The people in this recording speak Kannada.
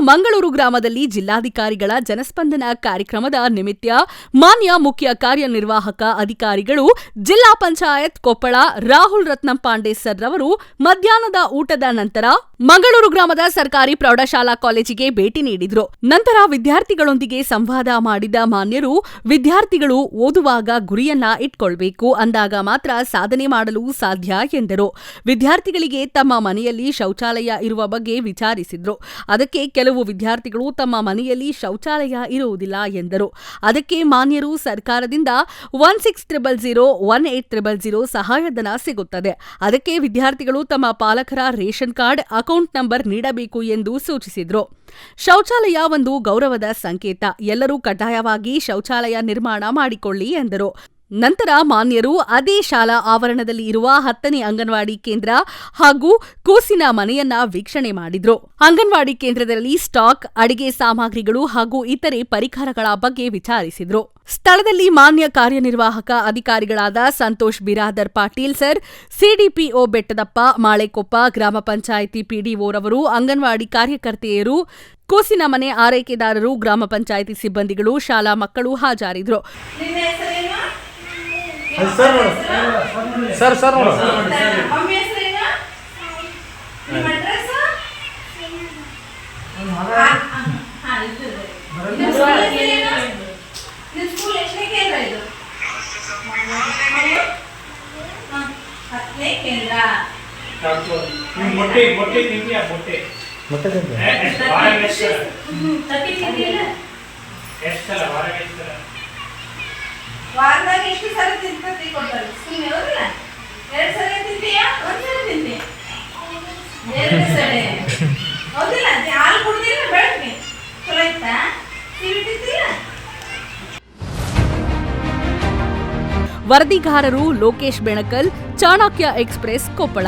ಮಂಗಳೂರು ಗ್ರಾಮದಲ್ಲಿ ಜಿಲ್ಲಾಧಿಕಾರಿಗಳ ಜನಸ್ಪಂದನ ಕಾರ್ಯಕ್ರಮದ ನಿಮಿತ್ತ ಮಾನ್ಯ ಮುಖ್ಯ ಕಾರ್ಯನಿರ್ವಾಹಕ ಅಧಿಕಾರಿಗಳು ಜಿಲ್ಲಾ ಪಂಚಾಯತ್ ಕೊಪ್ಪಳ ರಾಹುಲ್ ರತ್ನಂ ಪಾಂಡೆ ಸರ್ ರವರು ಮಧ್ಯಾಹ್ನದ ಊಟದ ನಂತರ ಮಂಗಳೂರು ಗ್ರಾಮದ ಸರ್ಕಾರಿ ಪ್ರೌಢಶಾಲಾ ಕಾಲೇಜಿಗೆ ಭೇಟಿ ನೀಡಿದ್ರು. ನಂತರ ವಿದ್ಯಾರ್ಥಿಗಳೊಂದಿಗೆ ಸಂವಾದ ಮಾಡಿದ ಮಾನ್ಯರು, ವಿದ್ಯಾರ್ಥಿಗಳು ಓದುವಾಗ ಗುರಿಯನ್ನ ಇಟ್ಕೊಳ್ಬೇಕು, ಅಂದಾಗ ಮಾತ್ರ ಸಾಧನೆ ಮಾಡಲು ಸಾಧ್ಯ ಎಂದರು. ವಿದ್ಯಾರ್ಥಿಗಳಿಗೆ ತಮ್ಮ ಮನೆಯಲ್ಲಿ ಶೌಚಾಲಯ ಇರುವ ಬಗ್ಗೆ ವಿಚಾರಿಸಿದ್ರು. ಅದಕ್ಕೆ ವಿದ್ಯಾರ್ಥಿಗಳು ತಮ್ಮ ಮನೆಯಲ್ಲಿ ಶೌಚಾಲಯ ಇರುವುದಿಲ್ಲ ಎಂದರು. ಅದಕ್ಕೆ ಮಾನ್ಯರು ಸರ್ಕಾರದಿಂದ one six triple zero, one eight triple zero ಸಹಾಯಧನ ಸಿಗುತ್ತದೆ. ಅದಕ್ಕೆ ವಿದ್ಯಾರ್ಥಿಗಳು ತಮ್ಮ ಪಾಲಕರ ರೇಷನ್ ಕಾರ್ಡ್ ಅಕೌಂಟ್ ನಂಬರ್ ನೀಡಬೇಕು ಎಂದು ಸೂಚಿಸಿದರು. ಶೌಚಾಲಯ ಒಂದು ಗೌರವದ ಸಂಕೇತ. ಎಲ್ಲರೂ ಕಡ್ಡಾಯವಾಗಿ ಶೌಚಾಲಯ ನಿರ್ಮಾಣ ಮಾಡಿಕೊಳ್ಳಿ ಎಂದರು. ನಂತರ ಮಾನ್ಯರು ಅದೇ ಶಾಲಾ ಆವರಣದಲ್ಲಿ ಇರುವ ಹತ್ತನೇ ಅಂಗನವಾಡಿ ಕೇಂದ್ರ ಹಾಗೂ ಕೂಸಿನ ಮನೆಯನ್ನ ವೀಕ್ಷಣೆ ಮಾಡಿದ್ರು. ಅಂಗನವಾಡಿ ಕೇಂದ್ರದಲ್ಲಿ ಸ್ಟಾಕ್, ಅಡಿಗೆ ಸಾಮಗ್ರಿಗಳು ಹಾಗೂ ಇತರೆ ಪರಿಕರಗಳ ಬಗ್ಗೆ ವಿಚಾರಿಸಿದ್ರು. ಸ್ಥಳದಲ್ಲಿ ಮಾನ್ಯ ಕಾರ್ಯನಿರ್ವಾಹಕ ಅಧಿಕಾರಿಗಳಾದ ಸಂತೋಷ್ ಬಿರಾದರ್ ಪಾಟೀಲ್ ಸರ್, ಸಿಡಿಪಿಒ ಬೆಟ್ಟದಪ್ಪ ಮಾಳೆಕೊಪ್ಪ, ಗ್ರಾಮ ಪಂಚಾಯಿತಿ ಪಿಡಿಒರವರು ಅಂಗನವಾಡಿ ಕಾರ್ಯಕರ್ತೆಯರು, ಕೂಸಿನ ಮನೆ ಆರೈಕೆದಾರರು, ಗ್ರಾಮ ಪಂಚಾಯಿತಿ ಸಿಬ್ಬಂದಿಗಳು, ಶಾಲಾ ಮಕ್ಕಳು ಹಾಜರಿದ್ರು. ನಿನ್ನ ಹೆಸರೇನು ಸರ್ ಸರ್ ಸರ್ ನೋಡು ಮೊಟ್ಟೆ ಮೊಟ್ಟೆ ನಿಮ್ಮ ಅಡ್ರೆಸ್ ನಿಮ್ಮ ಸ್ಕೂಲ್ ಹೆಸರೇನು ನಿಮ್ಮ ಸ್ಕೂಲ್ ಎಷ್ಟನೇ ಕೇಂದ್ರ ಇದು? ಹ, ಹತ್ತನೇ ಕೇಂದ್ರ. ನೀವು ಮೊಟ್ಟೆ ಮೊಟ್ಟೆ ತಿಂತೀಯ ಎಷ್ಟು ಸಲ? ವಾರಕ್ಕೆ ಎಷ್ಟು ತತ್ತಿ ವಾರದಾಗ ಎಷ್ಟು ಸಲ ತಿಂತತಿ ಕೊಡ್ತಾರೆ? ಸುಮ್ಮನೆ ಹೌದಿಲ್ಲ? ಎರಡು ಸಲ ತಿಂತೀಯಾ? ಒಂದು ಸಲ ತಿಂತೀಯ? ಎರಡು ಸಲ. ಹೌದಿಲ್ಲ? ಹಾಲು ಕುಡ್ದಿಲ್ಲ, ಬೆಳಗ್ಗೆ. ಚಲೋ ಆಯ್ತಾ? ತಿಂತಿಲ್ಲ ವರದಿಗಾರರು ಲೋಕೇಶ್ ಬೆಣಕಲ್, ಚಾಣಕ್ಯ ಎಕ್ಸ್ಪ್ರೆಸ್ ಕೊಪ್ಪಳ.